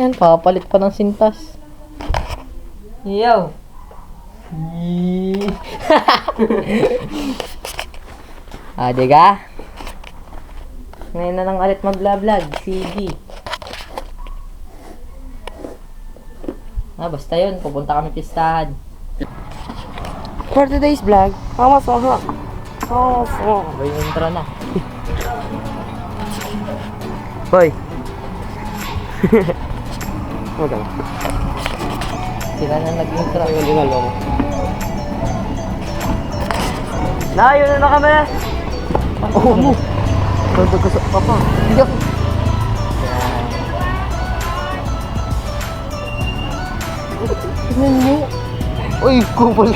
Yan, papalit pa ng sintas. Yo! ah, di ka? Ngayon na lang ulit mag-vlog. Sige. Ah, basta yun. Pupunta kami pistahan. For today's vlog, mama soha. Oh, so. May intro na. Boy. Wala. Sila na nag-intro. Ang ginalo mo. Layo na na kami. Oo mo. Pagkasok pa pa. Hindi ako. Tignan mo. Uy, kupal.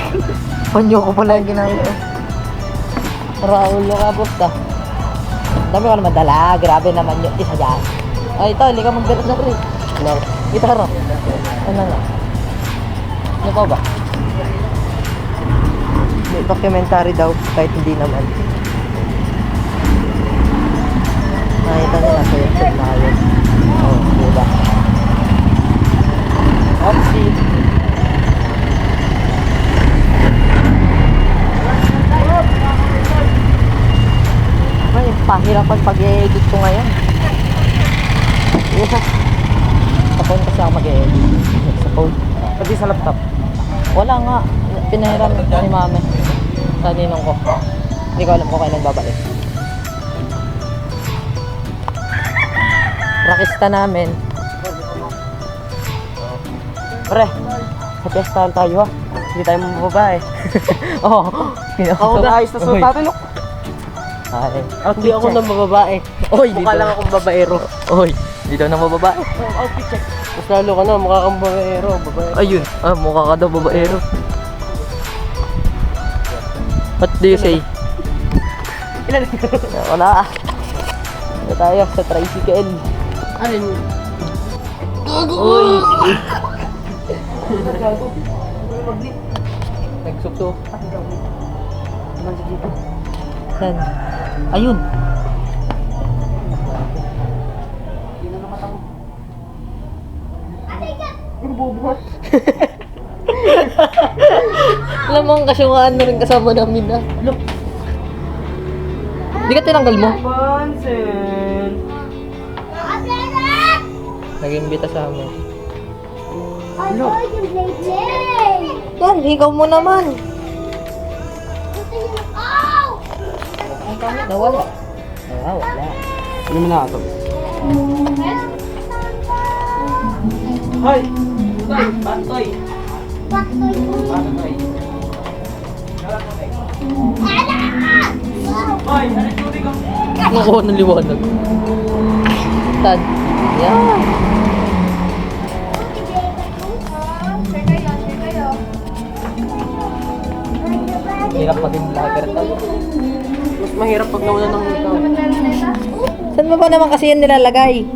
Panyo ko pala yung ginamit. Raulo ka, basta. Dami ko naman dala. Grabe naman yung isa dyan. Ay, ito, hindi ka magdala na rin. No. Haro. Ano nga? Ano pa ba? May documentary daw, kahit hindi naman. Nakita nila sa website na yun. Oh, diba? Oopsie. Ay, pahirapan pag-edit ko ngayon. Yeah. Phone kasi ako mag-edit. Sa phone. Pati sa laptop. Wala nga. Pinahiram ni mami. Sa ninong ko. Hindi ko alam kung kailan babalik. Rakista namin. Pre, sa pestahan tayo ha. Hindi tayo mababae. Oo. Ako na ayos na suot natin? Ay. Hindi ako nang mababae. Oy, Mukha lang akong babaero. Oy, di daw na mababae. Oh, outfit check. Mas lalo ka na, mukha kang babaero. Babae. Ayun. Ah, mukha ka daw babaero. What do you say? Ilan? Wala. Ito tayo sa tricycle. Alin? Uy! Gago. Nagsukso. Naman sa dito. Saan? Ayun. Bubuhat? Alam mo ang kasyungaan na rin kasama namin na. Look. Hindi ka tinanggal mo? Pansin. Nag-imbita sa amin. Ano? Yan, ikaw mo naman. Ang pangit, nawala. Ah, wala. Ano mo na ito? Hoy! Toy! Patoy! Patoy! Hoy! Ano tubig ko? Nakuha ng liwanag. Saan? Yan. Hirap maging vlogger tayo. Mas mahirap pag nawala ng ikaw. Saan mo ba naman kasi yan nilalagay?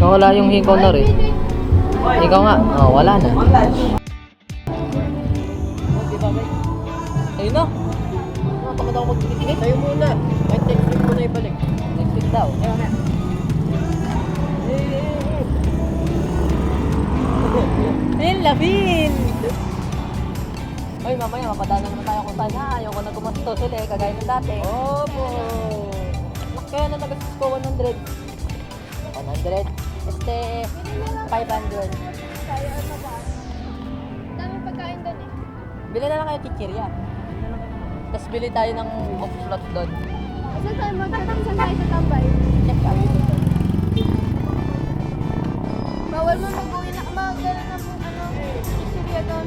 Nawala yung hikaw na rin. Ikaw nga. Oh, wala na. Ayun na. Nakapagod ako magtitigay. Tayo muna! Kahit next week mo na ibalik. Next week daw. Ayaw na. Ayun, labin! Ay, mamaya, mapadala naman tayo kung saan na. Ayoko na gumastos ulit, kagaya ng dati. Opo! Kaya na nagastos ko 100. 100? Este, 500. Dami pagkain doon eh. Bili na lang kayo chichirya. Tapos bili tayo ng off slots doon. Saan tayo magkakaroon tayo sa tambay? Check ka. Bawal mo mag-uwi na magdala ng ano, chichirya doon.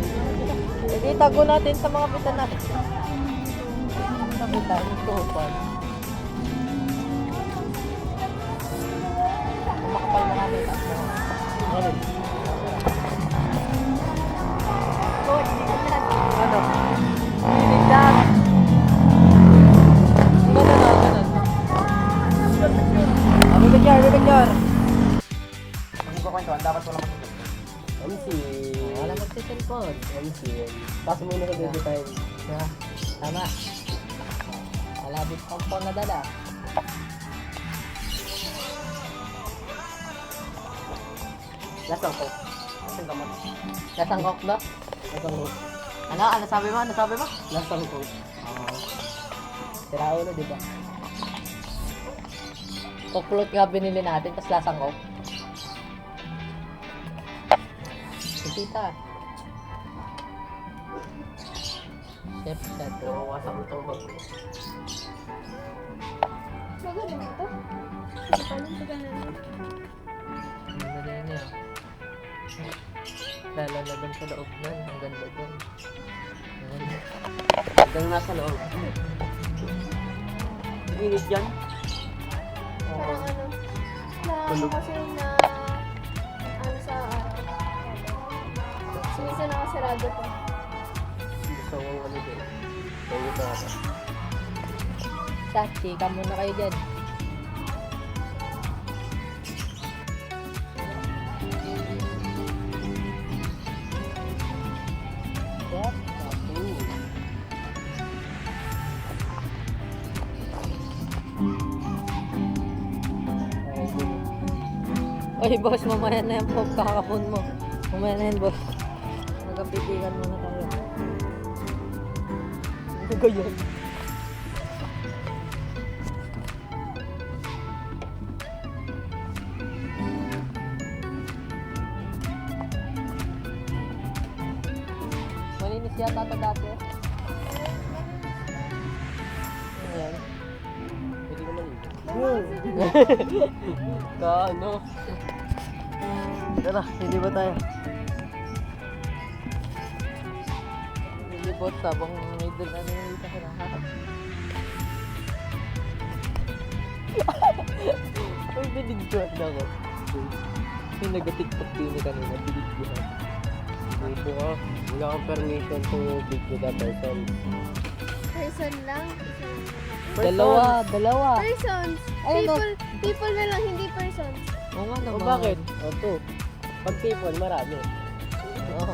Hindi, tago natin sa mga pitan natin. Tago tayo, tupan. Kumakapal magsiselfon. MC. Paso muna sa baby time. Tama. Malabit pang phone na dala. Lasang ko. Lasang gamot. Lasang coke ba? Lasang ko. Ano? Ano sabi mo? Ano sabi mo? Lasang ko. Oo. Sira ulo, di ba? Float nga binili natin, tapos lasang coke. Kita. Chef, chef. Nawawasak mo ito. Magaling mo to. Hindi pa lang tagal na lang. Ang ganda na dun sa loob nun. Ang ganda dun. Ang ganda. Hanggang nasa loob. Init yan. Parang ano, na ano kasi na ano sa araw. Sumisa nakasarado to. Gusto ko ano din. Kaya ito ako. Sa, chika muna kayo dyan. Oy, boss, mamaya na yan po, kakapon mo. Mamaya na yan, boss. Magkapitikan muna tayo. Ano ba yun? Malinis yata ito dati. Ayan. Pwede naman yun. Kaano? Tara, hindi ba tayo? Sabang may dun ano yung isa ko na. Ay, binidyoan na ako. Yung nag-tiktok din kanina, binidyoan. Hindi po ka. Wala akong permission to video that person. Person lang. Dalawa, dalawa. Persons. Ayun, no. People, people na lang, hindi persons. Oo nga O naman. bakit? O to. Pag people, marami. Oo.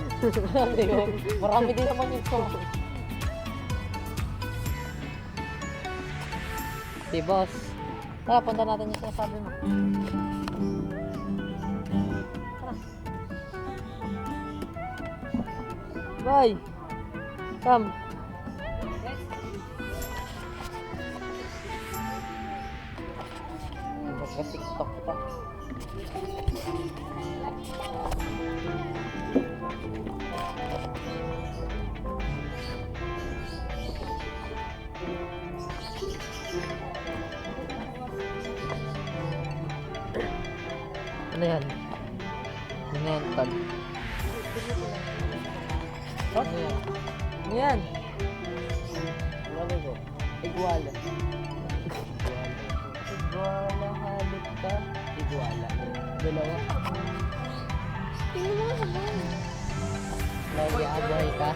Marami yun. Marami din naman yun to. Si boss. Tara, punta natin yung sinasabi mo. Tara. Bye. Come. Magka-tiktok pa. Ano yan? Ano yan, tag? Ano yan? Ano yan? Ano ko? Iguala. Iguala, halit ka. Iguala. Dalawa. Tingnan mo nga ba? Nag-i-aboy ka.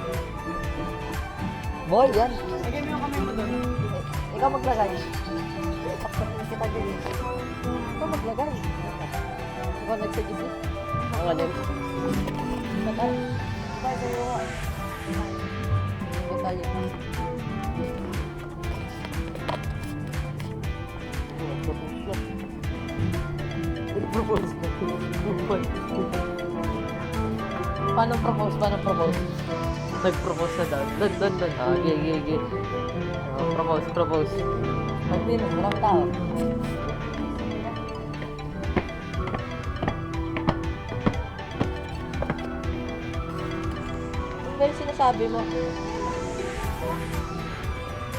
Boy, yan. Lagyan mo yung kamay mo doon. Ikaw maglagay. Na kita din. Ikaw maglagay. Ikaw nagsuggest eh. Ang alin? Bakal. Bye, sa'yo nga. Hindi tayo. Propose na. Propose. Paano propose? Paano propose? Nag-propose na daw. Doon, doon, doon. Ah, yeah, yeah, yeah. Oh, propose, propose. Magdino, marang tao. Sinasabi mo?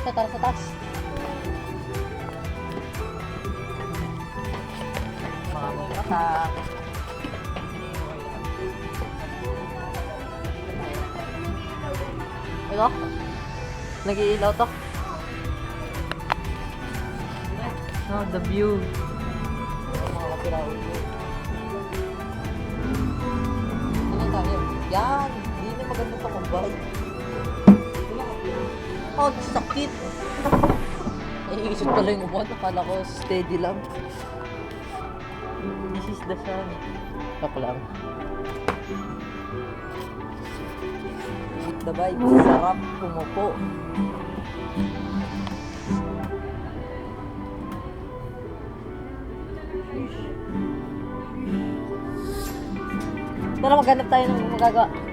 Sa taas, sa taas. Mga mukha. Ito? Nag-iilaw to? Oh, the view. Mga kapiraw kumbay. Oh, sakit! Naiisip pala yung upuan. Akala ko steady lang. This is the sun. Tako lang. Eat the vibes. Sarap kumupo. Tara, maghanap tayo ng magagawa.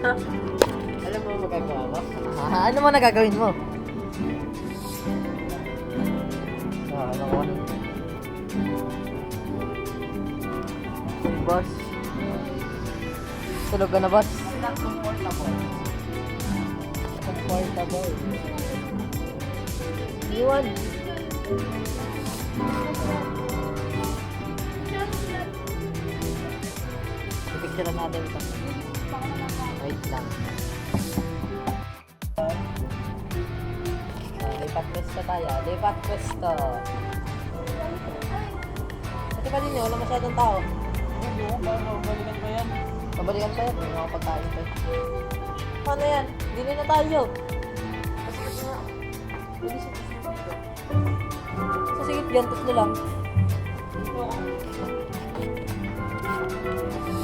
Alam mo magagawa mo? Ah, ano mo nagagawin mo? Ah, ano ko? Boss. Tulog ka na, boss. Comfortable. Comfortable. Iwan. Pipicture natin ito. Wait lang. Ah, lipat pwesto tayo. Lipat pwesto. Kasi pa din yun, wala masyadong tao. Hindi mo, paano balikan ko yan? Pabalikan tayo, may mga pagkain tayo. Paano yan? Dili na tayo. Sa sigit yan, tatlo lang. The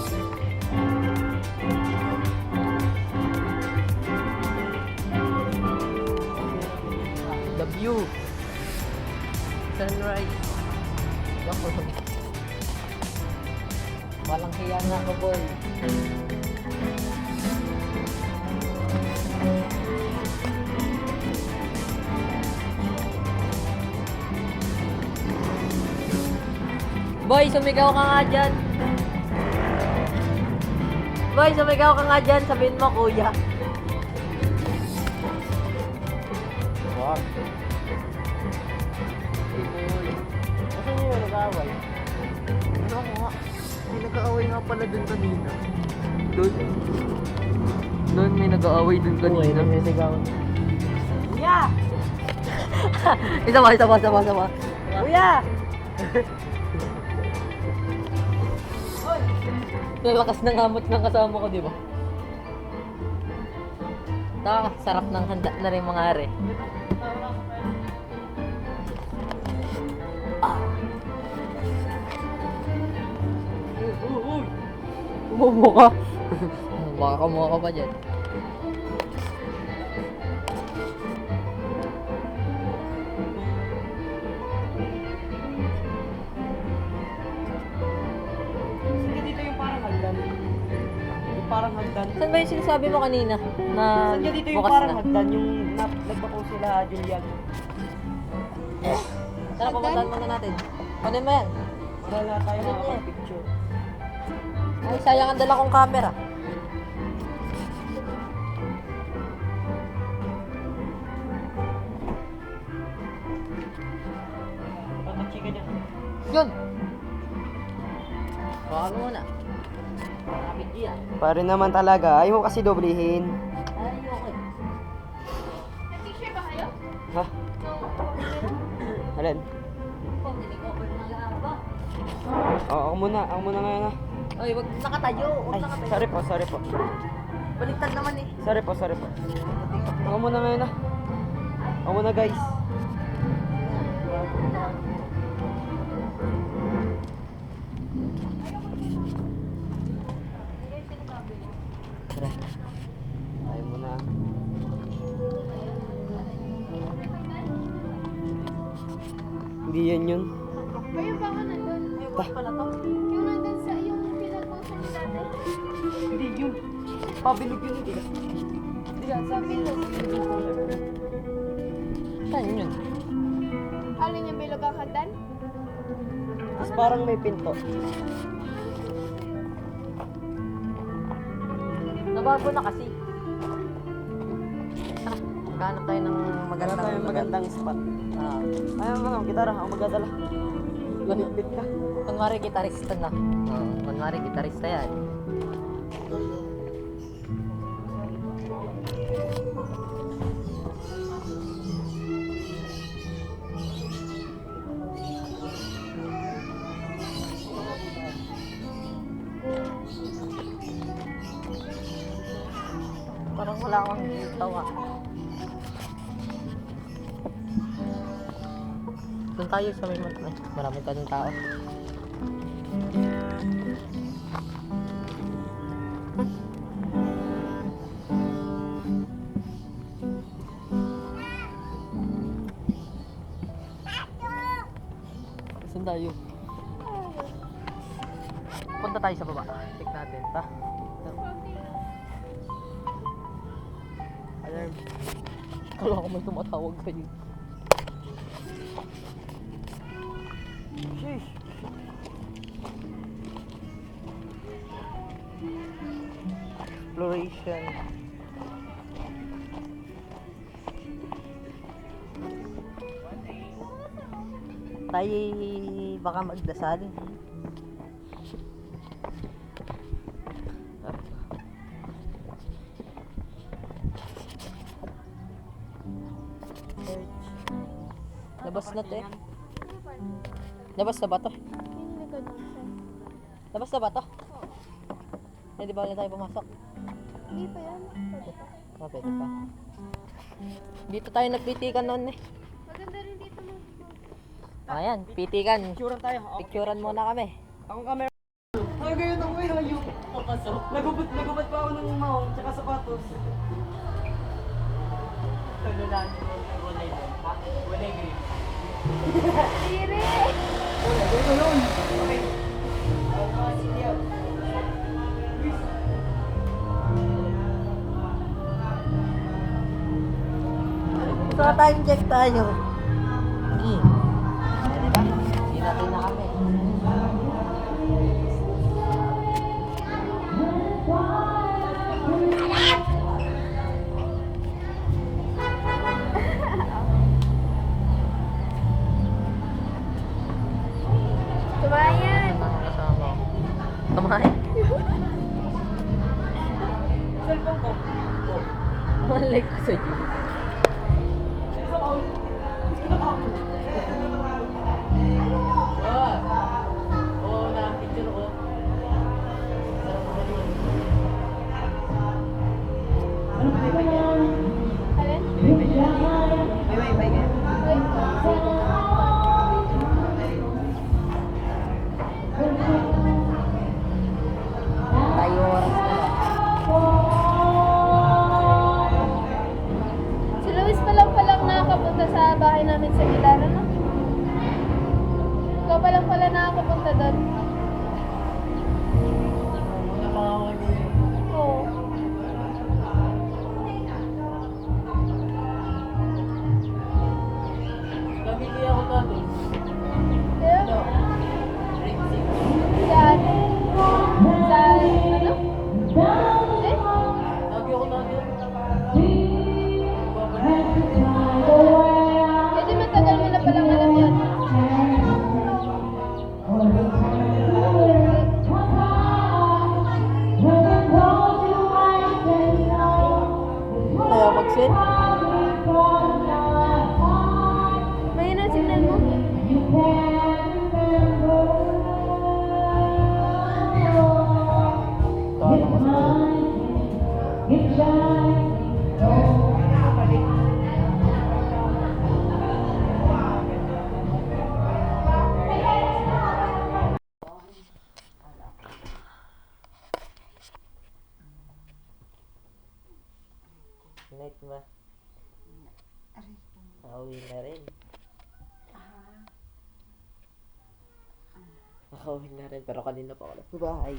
view. Sunrise. Wow. Walang hiya nga ko, boy. Boy, sumigaw ka nga dyan. Boy, sumigaw ka nga dyan. Sabihin mo, kuya. Nag-away? Ano nga? May nag-aaway nga pala dun kanina. Dun? Dun may nag-aaway dun kanina. may sigawan. Kuya! isa pa, isa pa, isa pa, isa pa. Kuya! Lalakas ng hamot ng kasama ko, di ba? Taka, sarap ng handa na rin mga are. Umubo ka. Baka kumuha ka pa dyan. Sige dito yung parang hagdan. Yung parang hagdan. Saan ba yung sinasabi mo kanina? Na Saan dito yung bukas parang na? hagdan? Yung nap- nagbako sila Julian. Tara, pupuntahan muna natin. Ano mo yan? Wala tayo Ano mga yan? picture. Ay, sayang ang dala kong camera. Yun! Baka mo yan. Pare naman talaga. Ayaw mo kasi doblihin. Ay, okay. Nag-picture ba kayo? Ha? Alin? Na? Oo, ako muna. Ako muna ngayon ha. Ay, wag nakatayo. Wag Ay, nakatayo. sorry po, sorry po. Baliktad naman eh. Sorry po, sorry po. Ako muna ngayon ha. Ako muna guys. Tara. Muna. Hindi yan yun. Kayo ba ka nandun? Ay, wag pala yun. Pabilog yun. Hindi yan. Sa akin yun. Saan yun? Alin yung bilog ang hagdan? Tapos parang may pinto. Nabago na kasi. Maghanap tayo ng Maganda magandang tayong magandang spot. Ah, Ayaw mo lang, gitara. Ako magdadala. Bit ka. kunwari gitarista na. Oh, kunwari gitarista yan. Wala akong tawa. Doon tayo sa may mat- may- marami ka ng tao. Saan tayo? Punta tayo sa baba. Check natin, ta. Alarm. Kala ko may tumatawag kayo. Sheesh. Exploration. Tayo baka magdasal. Labas na te. Labas na ba to? Hindi. Labas na ba to? Eh, di ba na tayo pumasok? Hindi pa yan. Pwede pa. Ah, pwede pa. Dito tayo nagpitikan noon eh. Maganda rin dito mo. Ayan, pitikan. Picturean tayo. Picturean muna kami. ako camera. So, time check tayo. Ba? Hindi na kami. Cellphone ko. Oh. Malay Lang pala nakakapunta doon. Pauwi na rin. Nakauwi na rin, pero kanina pa ako sa bahay.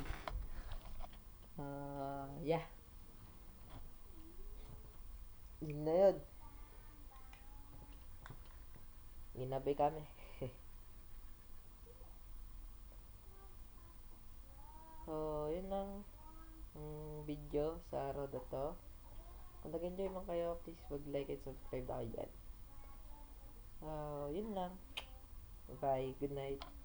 Ah, yeah. Yun na yun. Ginabi kami. so, yun lang ang video sa araw na to. Kung nag-enjoy man kayo, please mag-like and subscribe na kayo dyan. Ah, yun lang. Bye. Good night.